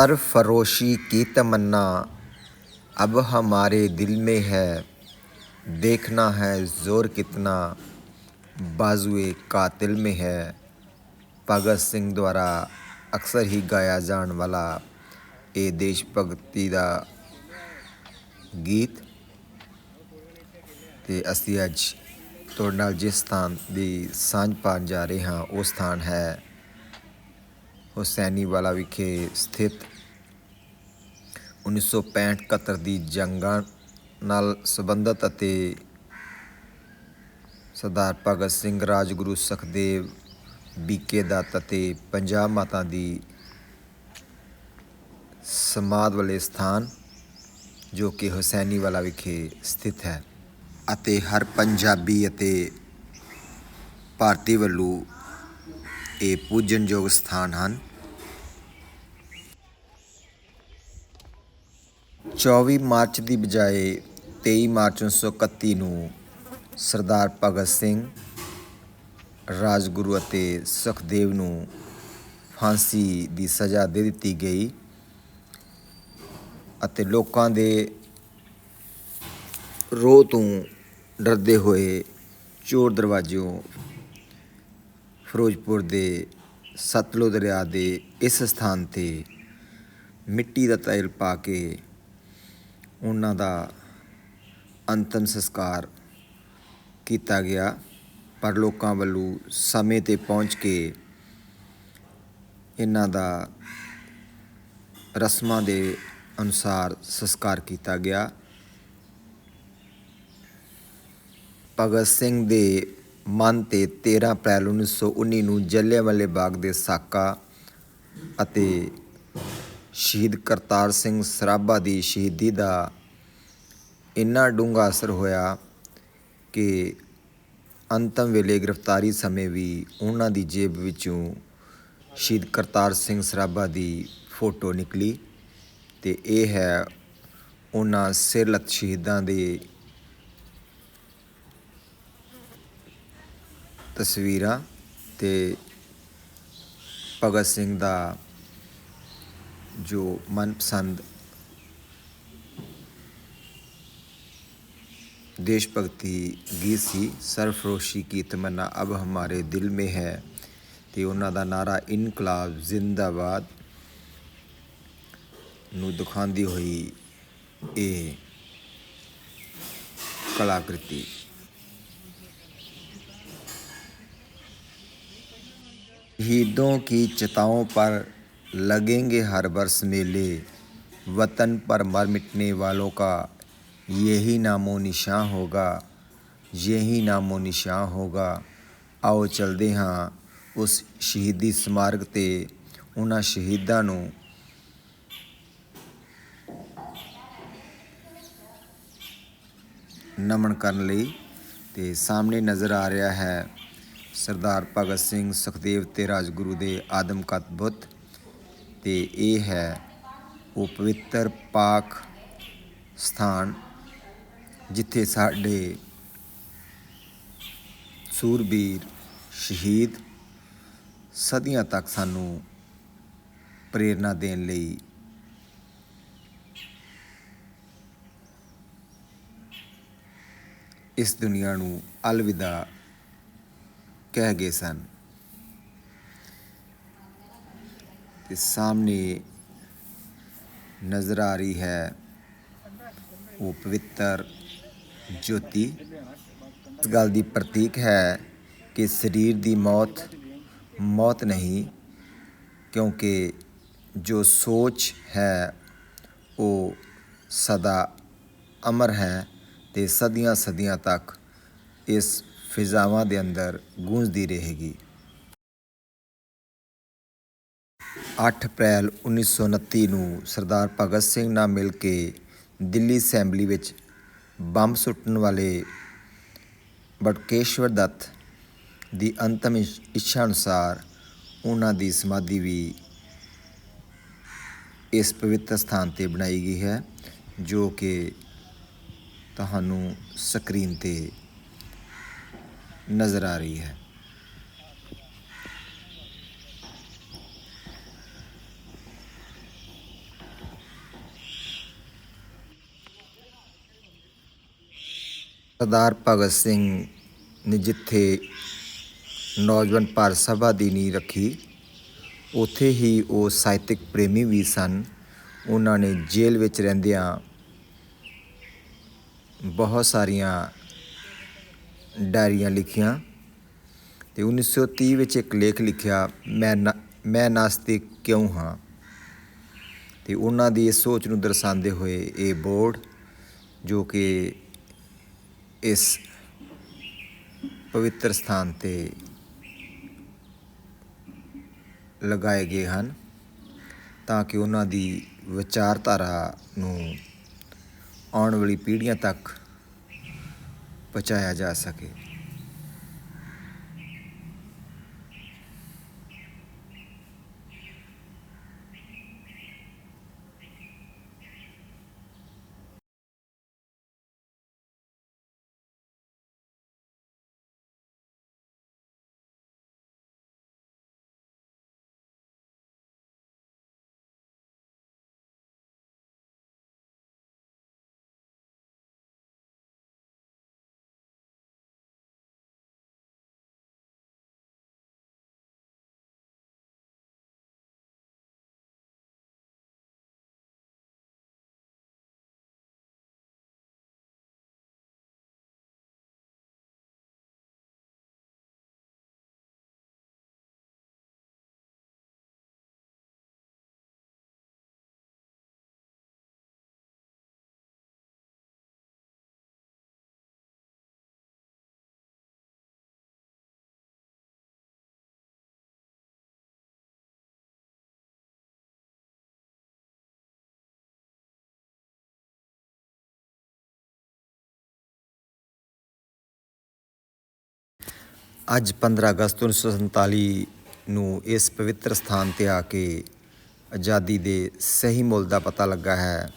सरफरोशी की तमन्ना अब हमारे दिल में है देखना है जोर कितना ਬਾਜ਼ੂਏ ਕਾਤਿਲ में है ਭਗਤ ਸਿੰਘ ਦੁਆਰਾ ਅਕਸਰ ਹੀ ਗਾਇਆ ਜਾਣ ਵਾਲਾ ਇਹ ਦੇਸ਼ ਭਗਤੀ ਦਾ ਗੀਤ ਤੇ ਅਸੀਂ ਅੱਜ ਤੁਹਾਡੇ ਨਾਲ ਜਿਸ ਸਥਾਨ ਦੀ ਸਾਂਝ ਪਾਉਣ ਜਾ ਰਹੇ ਹਾਂ ਉਹ ਸਥਾਨ ਹੈ ਹੁਸੈਨੀ ਵਾਲਾ ਵਿਖੇ ਸਥਿਤ 1965-71 ਦੀ ਜੰਗਾਂ ਨਾਲ ਸੰਬੰਧਿਤ ਅਤੇ ਸਰਦਾਰ ਭਗਤ ਸਿੰਘ ਰਾਜਗੁਰੂ ਸੁਖਦੇਵ ਬੀਕੇ ਦੱਤ ਅਤੇ ਪੰਜਾਬ ਮਾਤਾ ਦੀ ਸਮਾਧ ਵਾਲੇ ਸਥਾਨ, ਜੋ ਕਿ ਹੁਸੈਨੀ ਵਾਲਾ ਵਿਖੇ ਸਥਿਤ ਹੈ ਅਤੇ ਹਰ ਪੰਜਾਬੀ ਅਤੇ ਭਾਰਤੀ ਵੱਲੋਂ ਇਹ ਪੂਜਨਯੋਗ ਸਥਾਨ ਹਨ। 24 ਮਾਰਚ ਦੀ ਬਜਾਏ 23 ਮਾਰਚ 1931 ਨੂੰ ਸਰਦਾਰ ਭਗਤ ਸਿੰਘ ਰਾਜਗੁਰੂ ਅਤੇ ਸੁਖਦੇਵ ਨੂੰ ਫਾਂਸੀ ਦੀ ਸਜ਼ਾ ਦੇ ਦਿੱਤੀ ਗਈ ਅਤੇ ਲੋਕਾਂ ਦੇ ਰੋਹ ਤੋਂ ਡਰਦੇ ਹੋਏ ਚੋਰ ਦਰਵਾਜ਼ਿਓਂ ਫਿਰੋਜ਼ਪੁਰ ਦੇ ਸਤਲੁਜ ਦਰਿਆ ਦੇ ਇਸ ਸਥਾਨ ਤੇ ਮਿੱਟੀ ਦਾ ਤੈਲ ਪਾ ਕੇ ਉਹਨਾਂ ਦਾ ਅੰਤਮ ਸੰਸਕਾਰ ਕੀਤਾ ਗਿਆ। ਪਰ ਲੋਕਾਂ ਵੱਲੋਂ ਸਮੇਂ ਤੇ ਪਹੁੰਚ ਕੇ ਇਹਨਾਂ ਦਾ ਰਸਮਾਂ ਦੇ ਅਨੁਸਾਰ ਸੰਸਕਾਰ ਕੀਤਾ ਗਿਆ। ਭਗਤ ਸਿੰਘ ਦੇ ਮਨ ਤੇ 13 ਅਪ੍ਰੈਲ 1919 ਨੂੰ ਜਲਿਆਂਵਾਲੇ ਬਾਗ ਦੇ ਸਾਕਾ ਅਤੇ ਸ਼ਹੀਦ ਕਰਤਾਰ ਸਿੰਘ ਸਰਾਭਾ ਦੀ ਸ਼ਹੀਦੀ ਦਾ ਇੰਨਾ ਡੂੰਘਾ ਅਸਰ ਹੋਇਆ ਕਿ ਅੰਤਮ ਵੇਲੇ ਗ੍ਰਿਫਤਾਰੀ ਸਮੇਂ ਵੀ ਉਹਨਾਂ ਦੀ ਜੇਬ ਵਿੱਚੋਂ ਸ਼ਹੀਦ ਕਰਤਾਰ ਸਿੰਘ ਸਰਾਭਾ ਦੀ ਫੋਟੋ ਨਿਕਲੀ ਤੇ ਇਹ ਹੈ ਉਹਨਾਂ ਸਿਰਲਤ ਸ਼ਹੀਦਾਂ ਦੇ ਤਸਵੀਰਾਂ ਤੇ ਭਗਤ ਸਿੰਘ ਦਾ ਜੋ ਮਨਪਸੰਦ ਦੇਸ਼ਭਗਤੀ ਗੀਤ ਸੀ ਸਰਫਰੋਸ਼ੀ ਕੀ ਤਮੰਨਾ ਅਬ ਹਮਾਰੇ ਦਿਲ ਮੇ ਹੈ ਤੇ ਉਹਨਾਂ ਦਾ ਨਾਰਾ ਇਨਕਲਾਬ ਜ਼ਿੰਦਾਬਾਦ ਨੂੰ ਦਿਖਾਉਂਦੀ ਹੋਈ ਇਹ ਕਲਾਕ੍ਰਿਤੀ शहीदों की चिताओं पर लगेंगे हर वर्ष मेले वतन पर मर मिटने वालों का यही नामो निशां होगा यही नामो निशां होगा ਆਓ ਚਲਦੇ ਹਾਂ ਉਸ ਸ਼ਹੀਦੀ ਸਮਾਰਕ ਤੇ ਉਹਨਾਂ ਸ਼ਹੀਦਾਂ ਨੂੰ ਨਮਨ ਕਰਨ ਲਈ ਤੇ ਸਾਹਮਣੇ ਨਜ਼ਰ ਆ ਰਿਹਾ ਹੈ ਸਰਦਾਰ ਭਗਤ ਸਿੰਘ ਸੁਖਦੇਵ ਤੇ ਰਾਜਗੁਰੂ ਦੇ ਆਦਮਕਤ ਬੁੱਤ ਤੇ ਇਹ ਹੈ ਉਹ ਪਵਿੱਤਰ ਪਾਕ ਸਥਾਨ, ਜਿੱਥੇ ਸਾਡੇ ਸੂਰਬੀਰ ਸ਼ਹੀਦ ਸਦੀਆਂ ਤੱਕ ਸਾਨੂੰ ਪ੍ਰੇਰਣਾ ਦੇਣ ਲਈ ਇਸ ਦੁਨੀਆ ਨੂੰ ਅਲਵਿਦਾ ਕਹਿ ਗਏ ਸਨ। ਤੇ ਸਾਹਮਣੇ ਨਜ਼ਰ ਆ ਰਹੀ ਹੈ ਉਹ ਪਵਿੱਤਰ ਜੋਤੀ। ਇਸ ਗੱਲ ਦੀ ਪ੍ਰਤੀਕ ਹੈ ਕਿ ਸਰੀਰ ਦੀ ਮੌਤ ਮੌਤ ਨਹੀਂ, ਕਿਉਂਕਿ ਜੋ ਸੋਚ ਹੈ, ਉਹ ਸਦਾ ਅਮਰ ਹੈ ਤੇ ਸਦੀਆਂ ਸਦੀਆਂ ਤੱਕ ਇਸ ਫਿਜ਼ਾਵਾਂ ਦੇ ਅੰਦਰ ਗੂੰਜਦੀ ਰਹੇਗੀ। 8 ਅਪ੍ਰੈਲ 1929 ਨੂੰ ਸਰਦਾਰ ਭਗਤ ਸਿੰਘ ਨਾਲ ਮਿਲ ਕੇ ਦਿੱਲੀ ਅਸੈਂਬਲੀ ਵਿੱਚ ਬੰਬ ਸੁੱਟਣ ਵਾਲੇ ਬਟਕੇਸ਼ਵਰ ਦੱਤ ਦੀ ਅੰਤਮ ਇਛ- ਇੱਛਾ ਅਨੁਸਾਰ ਉਹਨਾਂ ਦੀ ਸਮਾਧੀ ਵੀ ਇਸ ਪਵਿੱਤਰ ਸਥਾਨ ਤੇ ਬਣਾਈ ਗਈ ਹੈ, ਜੋ ਕਿ ਤੁਹਾਨੂੰ ਸਕਰੀਨ ਤੇ ਨਜ਼ਰ ਆ ਰਹੀ ਹੈ। ਸਰਦਾਰ ਭਗਤ ਸਿੰਘ ਨੇ ਜਿੱਥੇ ਨੌਜਵਾਨ ਭਾਰਤ ਸਭਾ ਦੀ ਨੀਂਹ ਰੱਖੀ, ਉੱਥੇ ਹੀ ਉਹ ਸਾਹਿਤਿਕ ਪ੍ਰੇਮੀ ਵੀ ਸਨ। ਉਹਨਾਂ ਨੇ ਜੇਲ੍ਹ ਵਿੱਚ ਰਹਿੰਦਿਆਂ ਬਹੁਤ ਸਾਰੀਆਂ ਡਾਇਰੀਆਂ ਲਿਖੀਆਂ ਤੇ 1930 ਵਿੱਚ ਇੱਕ ਲੇਖ ਲਿਖਿਆ, ਮੈਂ ਨਾ- ਮੈਂ ਨਾਸਤਿਕ ਕਿਉਂ ਹਾਂ? ਤੇ ਉਹਨਾਂ ਦੀ ਇਸ ਸੋਚ ਨੂੰ ਦਰਸਾਉਂਦੇ ਹੋਏ ਇਹ ਬੋਰਡ ਜੋ ਕਿ ਇਸ ਪਵਿੱਤਰ ਸਥਾਨ ਤੇ ਲਗਾਏ ਗਏ ਹਨ ਤਾਂ ਕਿ ਉਹਨਾਂ ਦੀ ਵਿਚਾਰਧਾਰਾ ਨੂੰ ਆਉਣ ਵਾਲੀ ਪੀੜ੍ਹੀਆਂ ਤੱਕ ਪਹੁੰਚਾਇਆ ਜਾ ਸਕੇ। ਅੱਜ 15 ਅਗਸਤ 1947 ਨੂੰ ਇਸ ਪਵਿੱਤਰ ਸਥਾਨ ਤੇ ਆ ਕੇ ਆਜ਼ਾਦੀ ਦੇ ਸਹੀ ਮੁੱਲ ਦਾ ਪਤਾ ਲੱਗਾ ਹੈ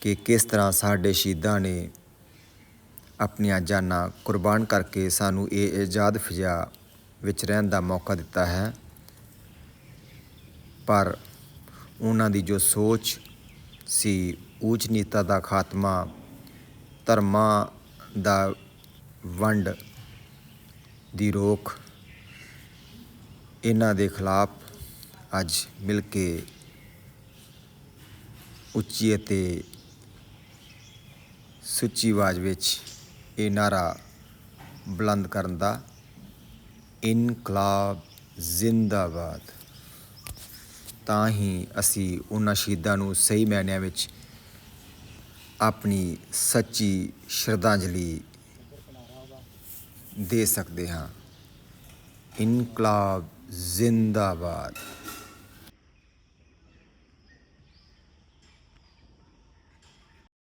ਕਿ ਕਿਸ ਤਰ੍ਹਾਂ ਸਾਡੇ ਸ਼ਹੀਦਾਂ ਨੇ ਆਪਣੀਆਂ ਜਾਨਾਂ ਕੁਰਬਾਨ ਕਰਕੇ ਸਾਨੂੰ ਇਹ ਆਜ਼ਾਦ ਫਿਜ਼ਾ ਵਿੱਚ ਰਹਿਣ ਦਾ ਮੌਕਾ ਦਿੱਤਾ ਹੈ। ਪਰ ਉਹਨਾਂ ਦੀ ਜੋ ਸੋਚ ਸੀ, ਊਚ ਨੀਤਾ ਦਾ ਖਾਤਮਾ, ਧਰਮਾਂ ਦਾ ਵੰਡ ਦੀ ਰੋਕ ਇਹਨਾਂ ਦੇ ਖਿਲਾਫ ਅੱਜ ਮਿਲ ਕੇ ਉੱਚੀ ਅਤੇ ਸੁੱਚੀ ਆਵਾਜ਼ ਵਿੱਚ ਇਹ ਨਾਰਾ ਬੁਲੰਦ ਕਰਨ ਦਾ ਇਨਕਲਾਬ ਜ਼ਿੰਦਾਬਾਦ। ਤਾਂ ਹੀ ਅਸੀਂ ਉਹਨਾਂ ਸ਼ਹੀਦਾਂ ਨੂੰ ਸਹੀ ਮਾਇਨਿਆਂ ਵਿੱਚ ਆਪਣੀ ਸੱਚੀ ਸ਼ਰਧਾਂਜਲੀ ਦੇ ਸਕਦੇ ਹਾਂ। ਇਨਕਲਾਬ ਜ਼ਿੰਦਾਬਾਦ।